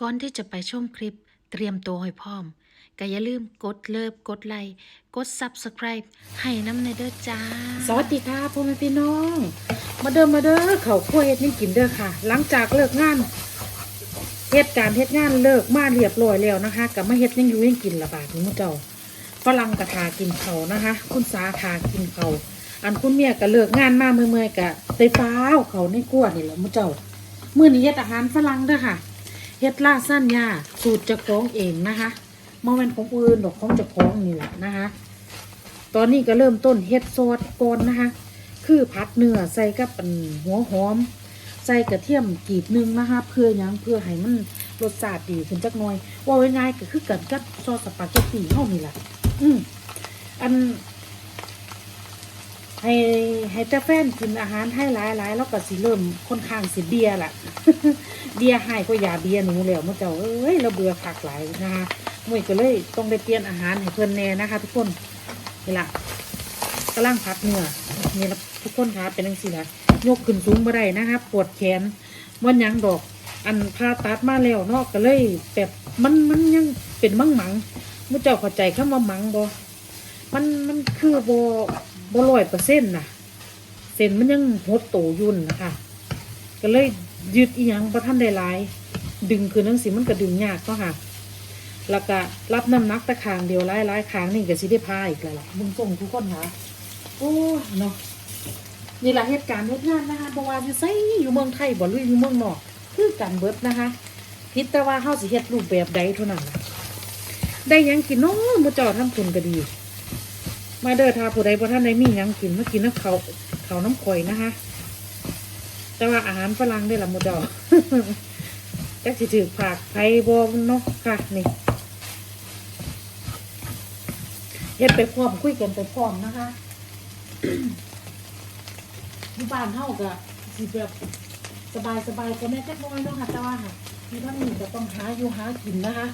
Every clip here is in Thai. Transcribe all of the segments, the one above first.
ก่อนที่จะไปชมคลิปเตรียมตัวให้พร้อมก็อย่าลืมกดเลิฟกดไลค์กด Subscribe ให้น้ำในเด้อจ้า สวัสดีค่ะพ่อแม่พี่น้อง มาเดิมมาเด้อเขาคั่วเฮ็ดนี่กินเด้อค่ะ หลังจากเลิกงานเฮ็ดการเฮ็ดงานเลิกมาเรียบร้อยแล้วนะคะกับมาเฮ็ดยังอยู่ยังกินละบาทนี่มุเจ้าฝรั่งกระทากินเขานะคะ คุณสาทากินเขาอันคุณเมียก็เลิกงานมาเมื่อยๆกะไปฟ้าวเขาในกลัวนี่แหละมุเจ้ามื้อนี้เฮ็ดอาหารฝรั่งเด้อค่ะ ฮ็ดลาซานญ่าสูตรเจากของเองนะคะบ่แม่นของผู้อื่นดอกของเจ้าของนี่แหละนะคะ ตอนนี้ก็เริ่มต้นเฮ็ดซอสก่อนนะคะ คือผัดเนื้อใส่กับอันหัวหอม ใส่กระเทียมกีบหนึงนะคะ เพื่อยังเพื่อให้มันรสชาติดีขึ้นจักหน่อย ว่าง่ายๆก็คือกันกับซอสสปาเกตตีเฮานี่แหละอืมอัน ให้ให้แต่แฟนกินอาหารให้หลายๆแล้วก็สิเริ่มค่อนข้างสิเบียร์ละเบียร์ให้ก็อย่าเบียร์หนูแล้วเมื่อเจ้าเอ้ยเราเบื่อคักหลายนะคะมุ้ยก็เลยต้องได้เปลี่ยนอาหารให้เพื่อนแน่นะคะ ทุกคนนี่ละกำลังพัดเนื้อนี่ละทุกคนคะเป็นจังซี่ละยกขึ้นสูงมาได้นะคะปวดแขนวันยังดอก อันผ่าตัดมาแล้วเนาะก็เลยแบบมันมันยังเป็นมังหมังๆมื่อเจ้าเข้าใจคำว่ามังบ่มันมันคือบ่ บ่ร้อยเปอร์เซ็นต์นะเส้นมันยังหดโตยุ่นนะคะ ก็เลยยืดอีหยังประท่านได้หลาย ดึงคือนังสิมันก็ดึงยากเนาะค่ะแล้วก็รับน้ำหนักต่คางเดียวหลายหลายๆคางนี่ก็สิได้พาอีกแล้วล่ะมึงส่งทุกคนค่ะโอ้เนาะนี่แหละเหตุการณ์เฮ็ดงานนะคะบ่ว่าอยู่ไสอยู่เมืองไทยบ่หรืออยู่เมืองนอกคือกันเบิดนะคะพิดแต่ว่าเฮาสิเฮ็ดรูปแบบใดเท่านั้นได้ยังกินเนาะมื้อจ้าทำคุณก็ดี มาเด้อถ้าผู้ใดบ่ทันได้มีหยังกินมากินน้ำเขาเขาน้ำข่อยนะคะแต่ว่าอาหารฝรั่งได้ละหมดดอกจักสิถือผักไผ่บอเนาะค่ะนี่เฮ็ดไปพร้อมคุยกันไปพร้อมนะคะอยู่บ้านเฮาก็สิแบบสบายสบายก็แม่จักหน้อยเนาะค่ะแต่ว่าค่ะที่ทั้งนี้ก็ต้องหาอยู่หากินนะคะ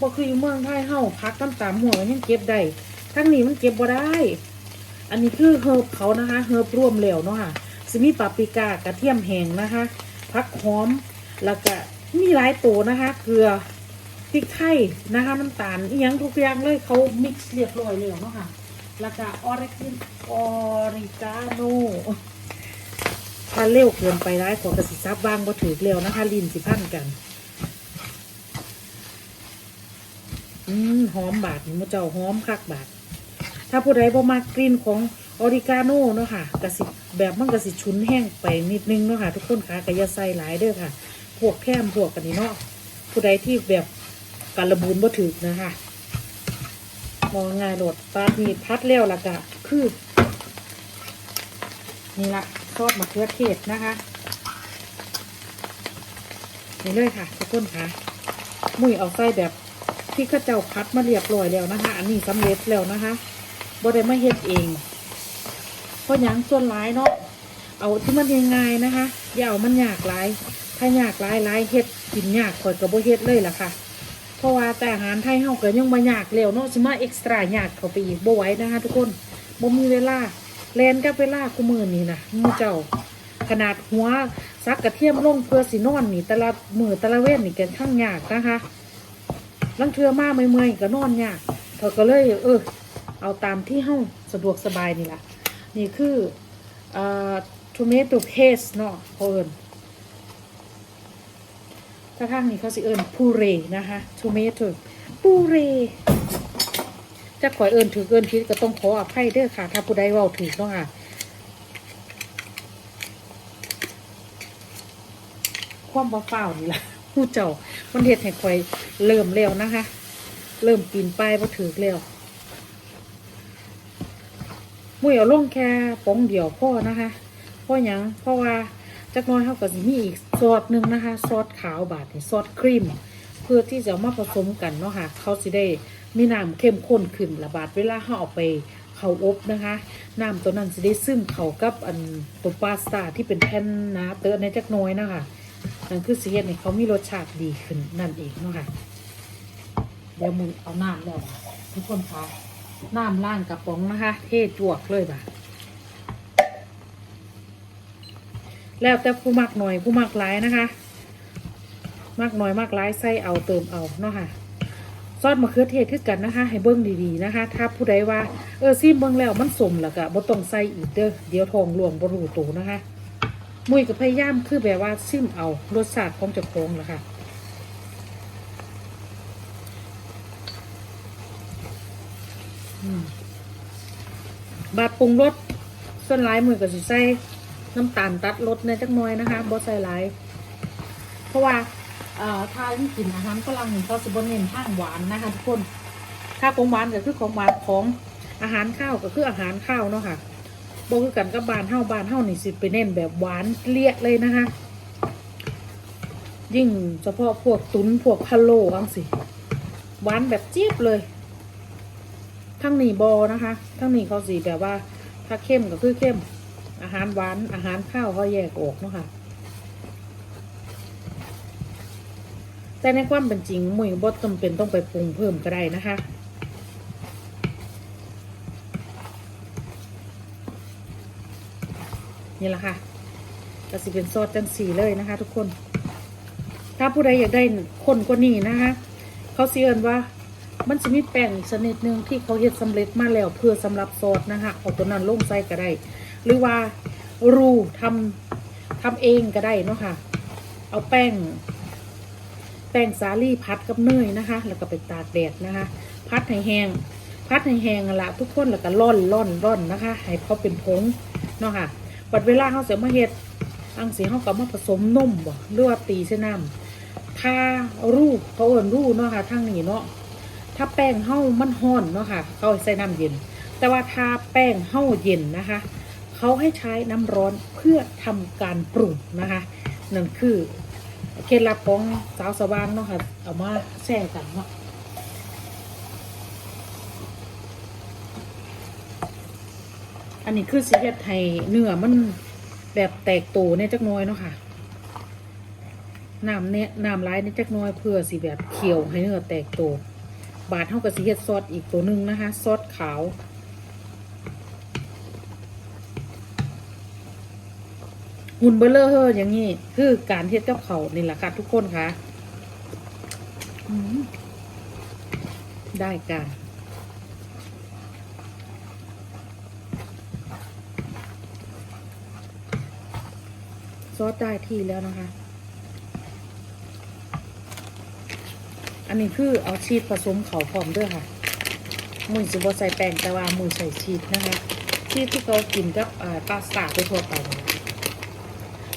บ่คืออยู่เมืองไทยเฮาพักตามตามหัวยังเก็บได้ ทั้งนี้มันเก็บบ่ได้ อันนี้คือเฮิร์บเขานะคะเฮิร์บร่วมแล้วเนาะค่ะสิมีปาปริกากระเทียมแห้งนะคะผักหอมแล้วก็มีหลายตัวนะคะ เกลือพริกไทยนะคะน้ำตาลอียังทุกอย่างเลยเขามิกซ์เรียบร้อยแล้วเนาะค่ะแล้วก็ออริกินออริกาโนถ้าเร็วเกินไปร้ายขอกระสิซับบ้างบ่ถือเร็วนะคะ ลินสิพันกันอืมหอมบาดนี่มันเจ้าหอมคักบาด ถ้าผู้ใดบ่มากกลิ่นของออริกาโน่เนาะค่ะกระสิแบบมันกระสิชุนแห้งไปนิดนึงเนาะค่ะ ทุกคนค่ะกระยาใส่หลายเด้อค่ะ พวกแคมพวกกันนี้เนาะผู้ใดที่แบบการระบูนบ่ถึกนะคะมองง่ายโหลดปลามีพัดแล้วละกะคือนี่ละซอสมะเขือเทศนะคะนี่เลยค่ะ ทุกคนค่ะ มุ้ยเอาใส่แบบที่ข้าเจ้าพัดมาเรียบร้อยแล้วนะคะ อันนี้สำเร็จแล้วนะคะ บ่ได้มาเฮ็ดเองเพราะยังส่วนหลายเนาะเอาที่มันง่ายๆนะคะ อย่าเอามันยากหลาย ถ้ายากหลายหลายเฮ็ดกินยากข่อยกับบ่เฮ็ดเลยล่ะค่ะ เพราะว่าแต่อาหารไทยเฮาก็ยังบ่ยากแล้วเนาะสิมาเอ็กซ์ตร้ายากเข้าไปอีกบ่ไหวนะคะทุกคนบ่มีเวลาแลนกับเวลากูมือนี้นะมูเจ้าขนาดหัวซักกระเทียมลงเพื่อสินอนนี่แต่ละมือแต่ละเว้นนี่ก็ช่างยากนะคะลังเทือมาเมื่อยๆก็นอนยากเขาก็เลยเออ เอาตามที่เฮาสะดวกสบายนี่ล่ะ นี่คือเอ่อ tomato paste เนาะเอิญถ้าทางนี้เขาสิเอิญพูเรนะคะ tomato พูเรจะขอยเอิญถือเอิญผิดก็ต้องขออภัยเด้อค่ะ ถ้าผู้ใดว้าถือเนาะค่ะความบ้าเฝ้านี่ล่ะผู้เจ้ามันเฮ็ดให้ข่อยเริ่มแล้วนะคะ เริ่มปีนป้ายบ่ถือแล้ว มุ้ยเอาลงแค่ป้องเดียวพ่อนะคะพราะหยังเพราะว่าจักน้อยเขาก็สิมีอีกซอสหนึ่งนะคะ ซอสขาวบาดซอสครีม เพื่อที่จะมาผสมกันเนาะค่ะเขาสิได้มีน้ำเข้มข้นขึ้นระบาดเวลาเขาเอาไปเขาอบนะคะน้ำตัวนั้นสิได้ซึมเข้ากับอันตัวพาสต้าที่เป็นแผ่นนาเตอในจักน้อยนะคะนั่นคือสิเฮ็ดให้เขามีรสชาติดีขึ้นนั่นเองเนาะค่ะเดี๋ยวมึงเอาน้ำแล้วทุกคนคะ น้ำล่างกระป๋องนะคะ เทจวกเลยบ่ะแล้วแต่ผู้มักหน่อยผู้มักหลายนะคะมากน้อยมากร้ายใส่เอาเติมเอาเนาะค่ะซอสมะเขือเทศคือกันนะคะ ให้เบิ้งดีๆนะคะ ถ้าผู้ใดว่าเออซิมเบิ้งแล้วมันสมแล้วก็บ่ต้องใส่อีกเด้อเดี๋ยวทองหลวงบ่รูตัวนะคะ มุยกับพยายามคือแบบว่าซิมเอารสชาติของเจ้าของแหละค่ะ อืม บาดปรุงรสส่วนหลายมือกับสิใส่น้ำตาลตัดรสในจักน้อยนะคะบ่ใส่หลาย เพราะว่าเอ่อถ้าที่กินอาหารฝรั่งนี่เขาสิบ่เน้นทางหวานนะคะทุกคนถ้าของหวานก็คือของหวานของอาหารข้าวก็คืออาหารข้าวเนาะค่ะบ่คือกันกับบานเฮาบานเฮานี่สิไปเน้นแบบหวานเลี่ยเลยนะคะ ยิ่งเฉพาะพวกตุนพวกพะโล้อังสิหวานแบบเจี๊ยบเลย ทั้งนี้บอนะคะ ทั้งนี้เขาสีแบบว่า ถ้าเข้มก็คือเข้ม อาหารหวานอาหารข้าวเขาแยกออกเนาะค่ะแต่ในความเป็นจริงมุยบดจำเป็นต้องไปปรุงเพิ่มก็ได้นะคะนี่แหละค่ะก็สิเป็นซอสจังสีเลยนะคะ ทุกคน ถ้าผู้ใดอยากได้คนกว่านี้นะคะ เขาเสียนว่า มันจะมีแป้งชนิดหนึ่งที่เขาเฮ็ดสำเร็จมาแล้วเพื่อสำหรับซอสนะคะเอาตัวนั้นลงใส่ก็ได้ หรือว่ารูทำทำเองก็ได้เนาะค่ะ เอาแป้ง แป้งสาลี่พัดกับเนยนะคะ แล้วก็ไปตากแดดนะคะ พัดให้แห้งพัดให้แห้งนั่นละทุกคนแล้วก็ร่อนร่อนร่อนนะคะ ให้เขาเป็นผงเนาะค่ะปัดเวลาเขาเสียมาเฮ็ดอังสีเขาก็มาผสมนมบ่หรือว่าตีเส้นน้ำถ้ารูเขาเอิ้นรูเนาะค่ะทางนี้เนาะ ถ้าแป้งเฮ้ามันห้อนเนาะค่ะเขาใส่น้ำเย็น แต่ว่าถ้าแป้งเฮ้าเย็นนะคะเขาให้ใช้น้ำร้อนเพื่อทำการปรุงนะคะนั่นคือเคล็ดลับของสาวสวางเนาะค่ะเอามาแช่กันเนาะอันนี้คือสิเฮ็ดให้เนื้อมันแบบแตกโตเนี่ยจักน้อยเนาะค่ะน้ำเนี่ยน้ำร้ายเนี่ยจักน้อยเพื่อสิแบบเคี่ยวให้เนื้อแตกโต บาทเท่ากับสีเฮ็ดซอสอีกตัวหนึ่งนะคะ ซอสขาว หุ่นเบลเลอร์เฮออย่างนี้ คือการเฮ็ดกับเขานี่แหละค่ะทุกคนค่ะได้การซอสได้ที่แล้วนะคะ อันนี้คือเอาชีสผสมเขาพร้อมด้วยค่ะมือสิบใส่แป้งแต่ว่ามือใส่ชีสนะคะ ชีสที่เขากินกับอ่าปาสต้าไปทั่วไป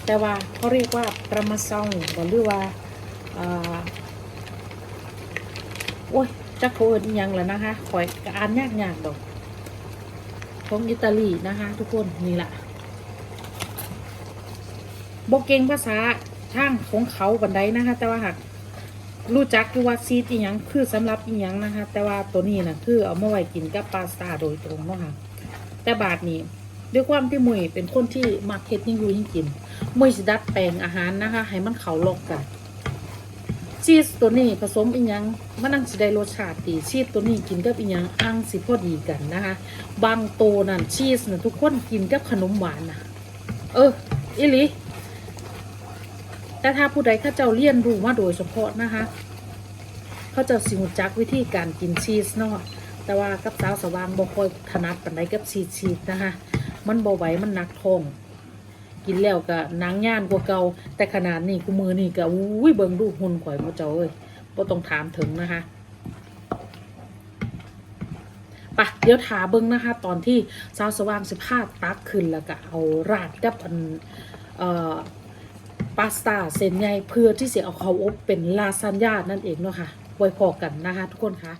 แต่ว่าเขาเรียกว่าประมาซองหรือว่าอโอ้ยจักโคเอินอิหยังแล้วนะคะขอยกอ่านยากยากๆดอกของอิตาลีนะคะ ทุกคนนี่แหละบอกเก่งภาษาทางของเขาบันไดนะคะ แต่ว่าหาก รู้จักคือว่าซีดอีหยังคือสำหรับอีหยังนะคะ แต่ว่าตัวนี้นะคือเอามาไว้กินกับปาสต้าโดยตรงเนาะค่ะแต่บาทนี้ด้วยความที่มุยเป็นคนที่มักเฮ็ดยิ่งอยู่ยิ่งกินมุยสิดัดแปลงอาหารนะคะ ให้มันเขาลอกกันชีสตัวนี้ผสมอีหยังมันนั่งสิได้รสชาติดีชีสตัวนี้กินกับอีหยังอังสิพอดีกันนะคะ บางโตวนั่นชีสน่ะทุกคนกินกับขนมหวานนะเอออีหลี แต่ถ้าผู้ใดข้าเจ้าเรียนรู้มาโดยเฉพาะนะคะเขาเจะสิวจักวิธีการกินชีสเนาะแต่ว่ากับสาวสว่างบ่ค่อยถนัดปานใดกับชีสชีสนะคะมันบ่ไหวมันหนักท้องกินแล้วก็นังย่านกว่าเก่าแต่ขนาดนี้กูมือนี่ก็อุ้ยเบิ่งดูหุ่นข่อยบ่เจ้าเอ้ยบ่ต้องถามถึงนะคะปะเดี๋ยวถาเบิ่งนะคะ ตอนที่สาวสว่างสิพาตักขึ้นแล้วก็เอาราดกับอันเอ่อ พาสต้าเส้นใหญ่เพื่อที่จะเอาเขาอบเป็นลาซานญ่านั่นเองเนาะค่ะไว้พอกันนะคะทุกคนคะ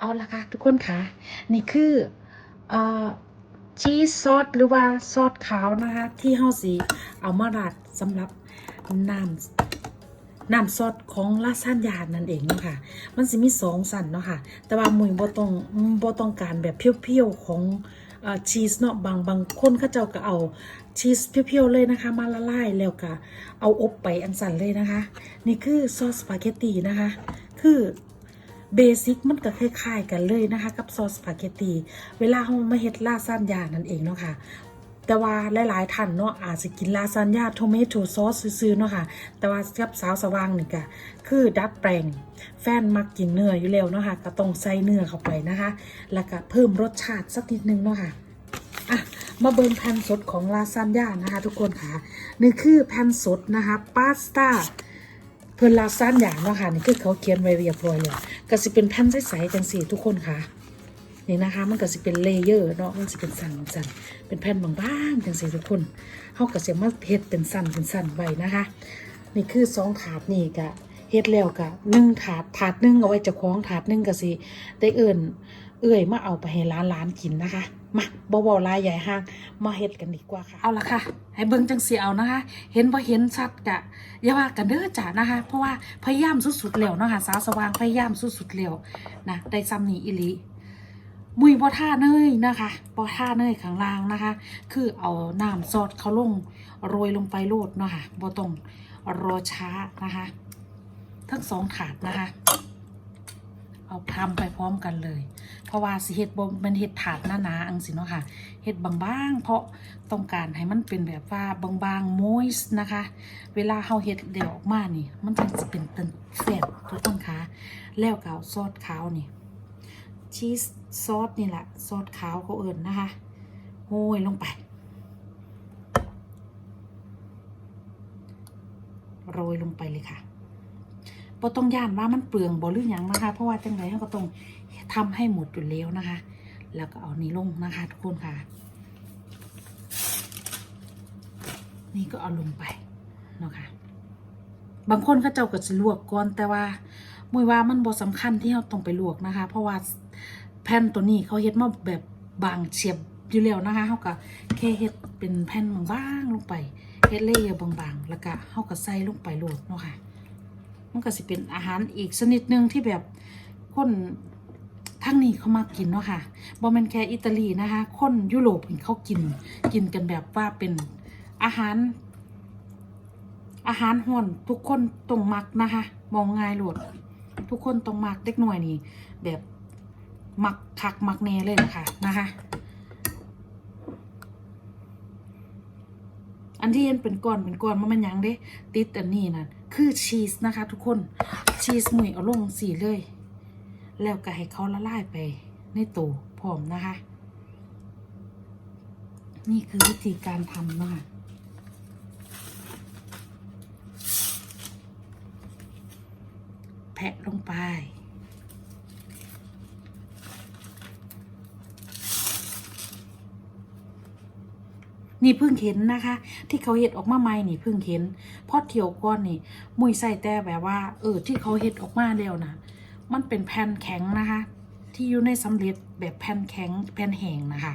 เอาละค่ะทุกคนค่ะ นี่คือเอ่อชีสซอสหรือว่าซอสขาวนะคะ ที่เฮาสีเอามาราดสำหรับน้ำน้ำซอสของลาซานญ่านั่นเองเนาะค่ะ มันสิมีสองสันเนาะค่ะ แต่ว่ามุยบ่ต้องบ่ต้องการแบบเพียวๆของอชีสเนาะบางบางคนเขาเจ้าก็เอาชีสเพียวๆเลยนะคะ มาละลายแล้วก็เอาอบไปอันสันเลยนะคะ นี่คือซอสสปาเกตตีนะคะ คือ เบสิกมันก็คล้ายๆกันเลยนะคะ กับซอสสปาเกตตีเวลาเรามาเฮ็ดลาซานญ่านั่นเองเนาะค่ะแต่ว่าหลายๆท่านเนาะอาจจะกินลาซานญาโทเมโตซอสซื่อๆเนาะค่ะแต่ว่ากับสาวสว่างนี่ก็คือดัดแปลงแฟนมักกินเนื้ออยู่แล้วเนาะค่ะก็ต้องใส่เนื้อเข้าไปนะคะ แล้วก็เพิ่มรสชาติสักนิดนึงเนาะค่ะอะมาเบิ่งแผ่นสดของลาซานญานะคะ ทุกคนค่ะนี่คือแผ่นสดนะคะพาสต้า พื่อนลาซานญ่างเนาะค่ะนี่คือเขาเขียนไว้เรียบร้อยแล้วก็สิเป็นแผ่นใสๆจังสี่ทุกคนค่ะนี่นะคะมันก็สิเป็นเลเยอร์เนาะมันสิเป็นสันสันเป็นแผ่นบางๆจังสี่ทุกคนเขาก็สิมาเฮ็ดเป็นสันเป็นสันไว้นะคะ นี่คือสองถาดนี่กะเฮ็ดแล้วกะหนึ่งถาดถาดนึ่งเอาไว้จะคล้องถาดนึ่งก็สิได้เอิ่นเอื่อยมาเอาไปให้ร้านร้านกินนะคะ มาบ่บ่ลายใหญ่ห้างมาเฮ็ดกันดีกว่าค่ะ เอาละค่ะ ให้เบิ่งจังสีเอานะคะ เห็นบ่เห็นชัดกะอย่าว่ากันเด้อจ้ะนะคะ เพราะว่าพยายามสุดๆแล้วเนาะค่ะสาวสว่างพยายามสุดๆแล้วนะได้ซ้ำนี้อีหลีมุยบ่ท่าเนยนะคะบ่ท่าเนยข้างล่างนะคะ คือเอาน้ำซอสเขาลงโรยลงไปโลดเนาะค่ะบ่ต้องรอช้านะคะ ทั้งสองถาดนะคะ เอาทำไปพร้อมกันเลย เพราะว่าสิเฮ็ดบมันเฮ็ดถาดหนาๆอังสิเนาะค่ะเฮ็ดบางๆ เพราะต้องการให้มันเป็นแบบว่าบางๆ moist นะคะ เวลาเฮาเฮ็ดเดี๋ยวออกมานี่ มันจังสิเป็นเป็นแซ่บทุกคนคะแล้วก็ซอสขาวนี่ชีสซอสนี่แหละซอสขาวเขาเอิ่นนะคะโห้ยลงไป โรยลงไปเลยค่ะ บ่ต้องย่านว่ามันเปลืองบ่หรือหยังนะคะ เพราะว่าจังไรเราก็ต้องทำให้หมดอยู่แล้วนะคะ แล้วก็เอานี้ลงนะคะทุกคนค่ะ นี่ก็เอาลงไปเนาะค่ะบางคนเขาเจ้าก็จะลวกก่อนแต่ว่ามวยว่ามันบ่สำคัญที่เราต้องไปลวกนะคะ เพราะว่าแผ่นตัวนี้เขาเฮ็ดมาแบบบางเฉียบอยู่แล้วนะคะเขาก็แค่เฮ็ดเป็นแผ่นบางๆลงไปเฮ็ดเลเยอร์บางๆ แล้วก็เขาก็ใส่ลงไปโหลดเนาะค่ะ มันก็สิเป็นอาหารอีกชนิดหนึ่งที่แบบคนทั้งนี้เขามากินเนาะค่ะบ่แม่นแค่อิตาลีนะคะ คนยุโรปเขากิน กินกันแบบว่าเป็นอาหาร อาหารห่อนทุกคนต้องมักนะคะ มองง่ายหลด ทุกคนต้องมักเด็กหน่อยนี่แบบมักคักมักแน่เลยล่ะค่ะนะคะ อันที่เห็นเป็นก้อนเป็นก้อนมันมันยังเด้ ติดอันนี้นะ คือชีสนะคะ ทุกคนชีสหมุยเอาลงสีเลย แล้วก็ให้เขาละลายไปในตัวพร้อมนะคะ นี่คือวิธีการทำนะคะแพะลงไป นี่เพิ่งเห็นนะคะ ที่เขาเห็ดออกมาใหม่นี่เพิ่งเห็นพราะเที่ยวก้อนนี่มุยใส่แต่แบบว่า เออ ที่เขาเห็ดออกมาแล้วนะมันเป็นแผ่นแข็งนะคะ ที่อยู่ในสำเร็จแบบแผ่นแข็งแผ่นแห้งนะคะ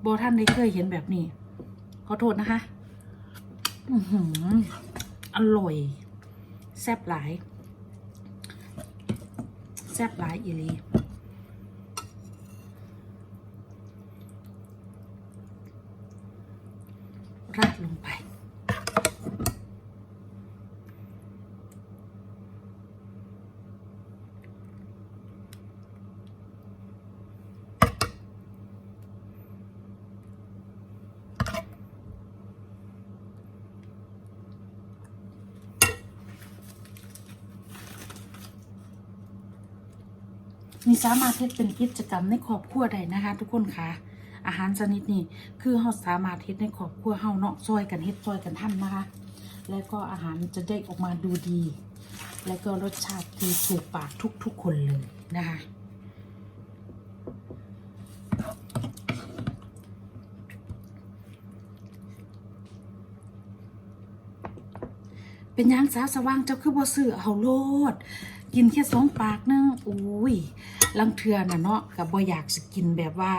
โบท่านได้เคยเห็นแบบนี้ขอโทษนะคะอือหืออร่อย แซ่บหลาย แซ่บหลายอีลี ราดลงไปนี่สามารถเฮ็ดเป็นกิจกรรมในครอบครัวได้นะคะ ทุกคนคะอา หารชนิดนี้คือเราสามารถเฮ็ดในครอบครัวเฮาเนาะซอยกันเฮ็ดซอยกันทำนะคะ แล้วก็อาหารจะได้ออกมาดูดี แล้วก็รสชาติที่ถูกปากทุกๆคนเลยนะคะเป็นยังสาวสว่างเจ้าคือบ่ซื้อเอาโลด กินแค่สองปากนึงอุ้ยลังเทือน่ะเนาะกับบ่อยากสิกินแบบว่า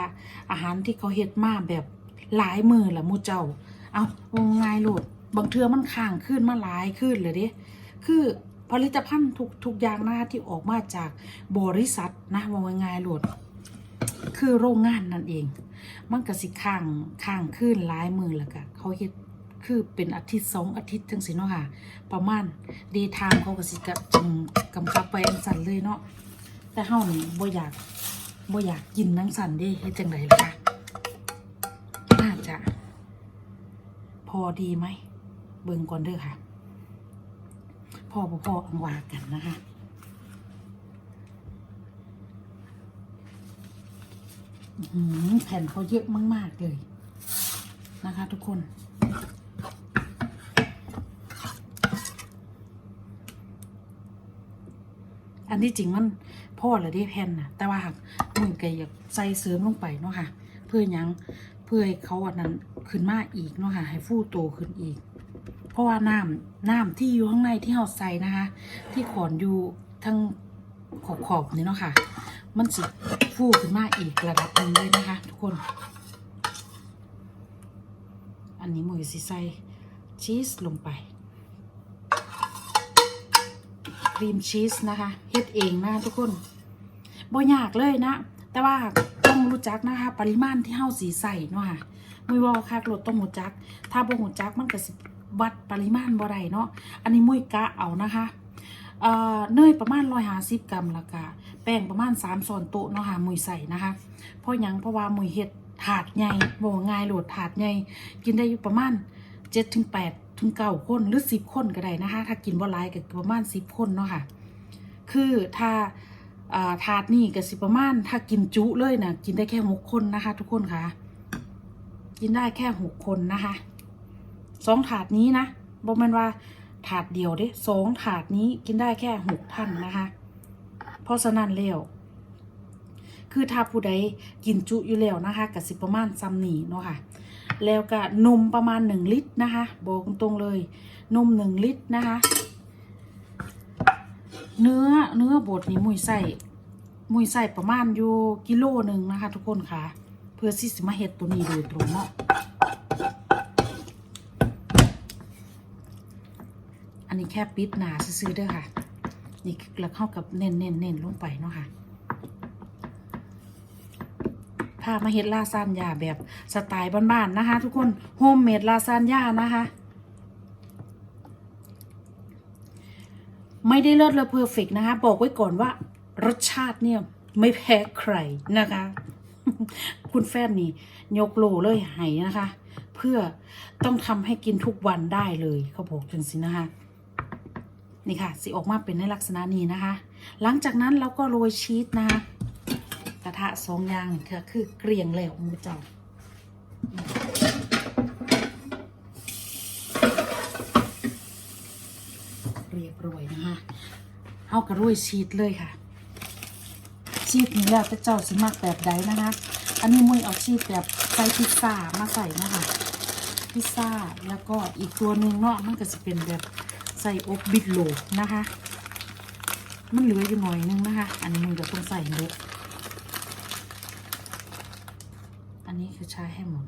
อาหารที่เขาเฮ็ดมาแบบหลายมือละมูเจ้า เอาวงไงายโหลดบางเทือมันข้างขึ้นมาหลายขึ้นเลยเด้คือผลิตภัณฑ์ทุกทุกอย่างนะคะที่ออกมาจากบริษัทนะวงไงายโหลด คือโรงงานนั่นเอง มันก็สิข้างข้างขึ้นหลายมือแล้วก็เขาเฮ็ด คือเป็นอาทิตย์สองอาทิตย์ทั้งสิเนาะค่ะ ประมาณเดทามเขาก็สิกะจึงกำกับไปอันสั่นเลยเนาะแต่เฮานี่บ่อยากบ่อยากกินนังสั่นเด้เฮ็ดจังไดล่ะคะน่าจะ พอดีไหมเบิ่งก่อนเด้อค่ะ พอบ่พออังวากันนะคะหือแผ่นเขาเยอะมาก ๆ เลย นะคะทุกคน อันที่จริงมันพ่อเลยได้แผ่นนะแต่ว่าหากมึงแกอยากใส่เสริมลงไปเนาะค่ะ เพื่อยังเพื่อให้เขาอันนั้นขึ้นมาอีกเนาะค่ะ ให้ฟูโตขึ้นอีก เพราะว่าน้ำน้ำที่อยู่ข้างในที่เราใส่นะคะ ที่ขอนอยู่ทั้งขอบขอบๆนี่เนาะค่ะ มันสิฟูขึ้นมาอีกระดับนึงเลยนะคะ ทุกคน อันนี้หมูสิใส่ชีสลงไป รีมชีสนะคะเฮ็ดเองนะทุกคนบ่ยากเลยนะ แต่ว่าต้องรู้จักนะคะ ปริมาณที่เฮาสีใส่เนาะค่ะมุ้ยว่าค่ะรถต้องรู้จัก ถ้าบ่รู้จักมันก็สิวัดปริมาณบ่ได้เนาะอันนี้มุ้ยกะเอานะคะเอ่อเนยประมาณ150กรัมแล้วก็แป้งประมาณ3ช้อนโต๊ะเนาะค่ะมุ้ยใส่นะคะเพราะหยังเพราะว่ามุ้ยเฮ็ดถาดใหญ่บ่ง่ายโหลดถาดใหญ่กินได้อยู่ประมาณ7ถึง8 ถึง9คนหรือ10คนก็ได้นะคะ ถ้ากินบ่หลายก็ประมาณ10คนเนาะค่ะ คือถ้าถาดนี่ก็สิประมาณ ถ้ากินจุเลยนะกินได้แค่หกคนนะคะ ทุกคนค่ะ กินได้แค่หกคนนะคะสองถาดนี้นะบอกมันว่าถาดเดียวเด้สองถาดนี้กินได้แค่หกท่านนะคะ เพราะฉะนั้นแล้วคือถ้าผู้ใดกินจุอยู่แล้วนะคะกับสิประมาณซัมนี่เนาะค่ะ แล้วก็นมประมาณหนึ่งลิตรนะคะ บอกตรงเลยนมหนึ่งลิตรนะคะ เนื้อเนื้อบดนี่มุยใส่มุยใส่ประมาณอยู่กิโลหนึ่งนะคะ ทุกคนค่ะ เพื่อที่สิมาเฮ็ดตัวนี้โดยตรงเนาะอันนี้แค่ปิดหนาซื้อๆเด้อค่ะ นี่แล้วเข้ากับเน้นเน้นเน้นลงไปเนาะค่ะ พามาเฮ็ดลาซานญ่าแบบสไตล์บ้านๆนะคะ ทุกคนโฮมเมดลาซานญ่านะคะไม่ได้เลิศเลอเพอร์เฟกนะคะ บอกไว้ก่อนว่ารสชาติเนี่ย ไม่แพ้ใครนะคะ คุณแฟนนี่ยกโลเลยให้นะคะ เพื่อต้องทำให้กินทุกวันได้เลยเขาบอกจังสินะคะ นี่ค่ะ สิออกมาเป็นในลักษณะนี้นะคะ หลังจากนั้นเราก็โรยชีสนะคะ กระทะสองอย่างนี่คือคือเกลียงแล้วมือเจ้าเรียบร้อยนะคะเอากระรวยชีสเลยค่ะ ชีสนี่แล้วแต่เจ้าสิมักแบบใดนะคะ อันนี้มุ้ยเอาชีสแบบใส่พิซซ่ามาใส่นะคะพิซซ่าแล้วก็อีกตัวหนึ่งเนาะมันก็จะเป็นแบบใส่อบบิดโลนะคะ มันเหลืออยู่หน่อยนึงนะคะ อันนี้มุ้ยก็ต้องใส่เยอะอั นี้คือใช้ให้หมด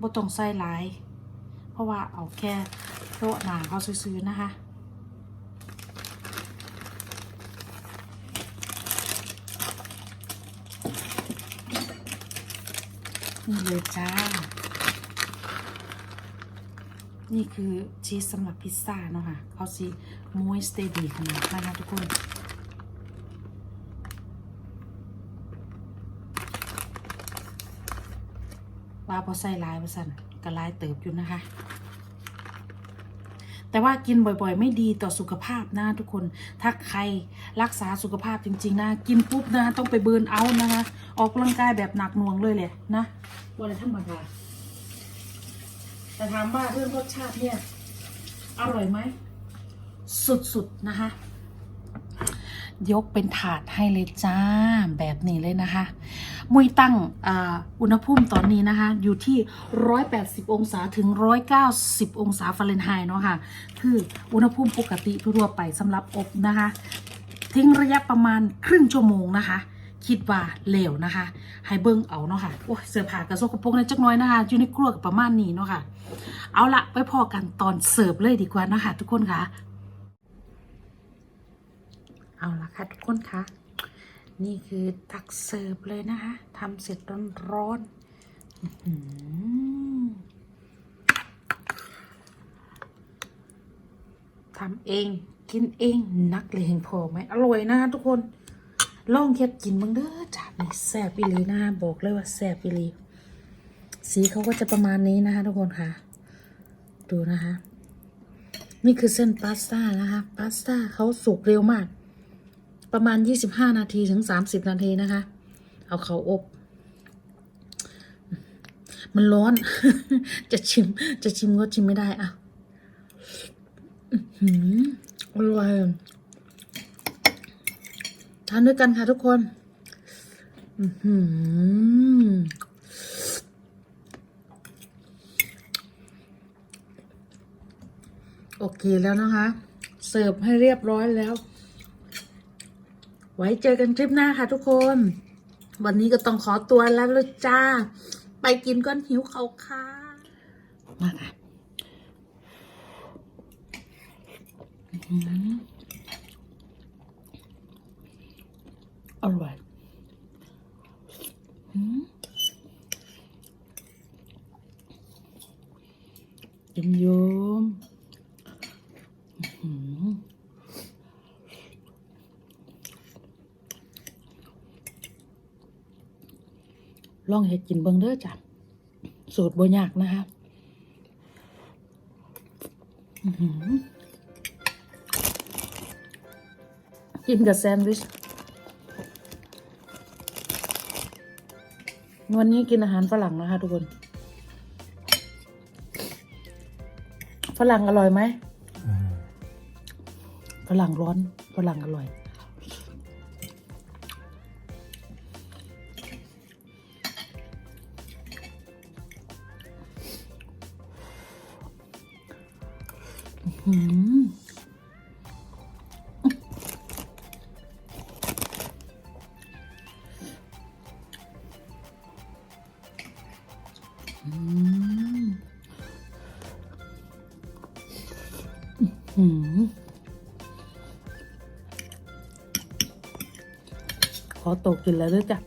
บ่ต้องใส่หลาย เพราะว่าเอาแค่โต๊ะหนาเขาซื้อๆนะคะนี่เลยจ้า นี่คือชีสสำหรับพิซซ่าเนาะค่ะเขาซีมวยสเตดีขนาดนะคะทุกคน ว่าพอใส่ลายว่าสั่นก็ลายเติบอยู่นะคะ แต่ว่ากินบ่อยๆ ไม่ดีต่อสุขภาพนะทุกคน ถ้าใครรักษาสุขภาพจริง ๆ นะ กินปุ๊บนะต้องไปเบิร์นเอาท์นะคะ ออกกำลังกายแบบหนักหน่วงเลยแหละนะวันธรรมดาแต่ถามว่าเรื่องรสชาติเนี่ย อร่อยไหม สุดๆ นะคะ ยกเป็นถาดให้เลยจ้า แบบนี้เลยนะคะ มุยตั้งอาอุณหภูมิตอนนี้นะคะ อยู่ที่ 180 องศาถึง 190 องศาฟาเรนไฮต์เนาะค่ะ คืออุณหภูมิปกติทั่วไปสำหรับอบนะคะ ทิ้งระยะประมาณครึ่งชั่วโมงนะคะคิดว่าเหลวนะคะให้เบิ้งเอาเนาะค่ะ โอ้ยเสื้อผ้ากระโซกกระโปรงในจักน้อยนะคะอยู่ในครัวกับประมาณนี้เนาะค่ะ เอาละไปพอกันตอนเสิร์ฟเลยดีกว่านะคะทุกคนค่ะ เอาละค่ะทุกคนค่ะ นี่คือตักเสิร์ฟเลยนะคะทำเสร็จร้อนๆอื้อหือทำเองกินเองนักเลยเห็นพอไหมอร่อยนะคะทุกคน ลองเค็ดกินบ้างเด้อจานนี้แซ่บอีหลีนะคะบอกเลยว่าแซ่บอีหลีสีเขาก็จะประมาณนี้นะคะทุกคนค่ะ ดูนะคะ นี่คือเส้นพาสต้านะคะพาสต้าเขาสุกเร็วมาก ประมาณ 25 นาทีถึง 30 นาทีนะคะ เอาเขาอบ มันร้อน จะชิม จะชิมก็ชิมไม่ได้อะอร่อยทานด้วยกันค่ะทุกคนโอเคแล้วนะคะ เสิร์ฟให้เรียบร้อยแล้ว ไว้เจอกันคลิปหน้าค่ะทุกคน วันนี้ก็ต้องขอตัวแล้วลจ้า ไปกินก้อนหิวเขาค่ะมาค่ะอร่อยยิ้มยมอื้อหือ ลองเห็ดกินเบิงเด้อจ้ะสูตรบ่ยากนะคะอื้อหือกินกับแซนด์วิช วันนี้กินอาหารฝรั่งนะคะทุกคน ฝรั่งอร่อยไหม ฝรั่งร้อน ฝรั่งอร่อย อืมขอตกกินแล้วด้วยจ้ะ